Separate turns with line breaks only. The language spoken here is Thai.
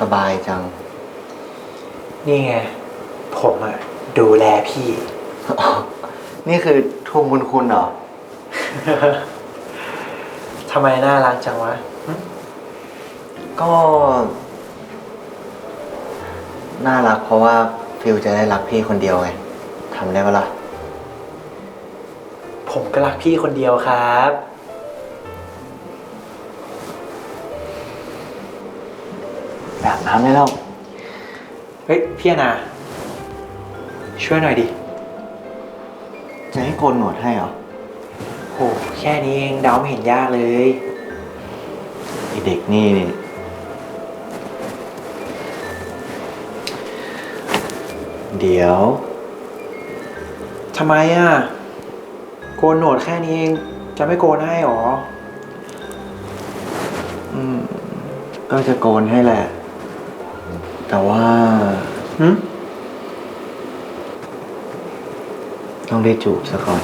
สบายจัง
นี่ไง ผมอะดูแลพี่
นี่คือทวงบุญคุณเหรอ
ทำไมน่ารักจังวะหึ
ก็ น่ารักเพราะว่าฟิลจะได้รักพี่คนเดียวไงทำได้ปะล่ะ
ผมก็รักพี่คนเดียวครับ
แบบน้ำได้แล้ว
เฮ้ยพี่อนา ช่วยหน่อยดิ
จะให้โกนหนวดให้เหรอ
โหแค่นี้เองเดาไม่เห็นยากเลย
ไอเด็กนี่นี่ เดี๋ยว
ทำไมอะ โกนหนวดแค่นี้เองจะไม่โกนให้หรอ
อืม ก็จะโกนให้แหละ แต่ว่า
หึ
ต้องได้จูบซะก่อน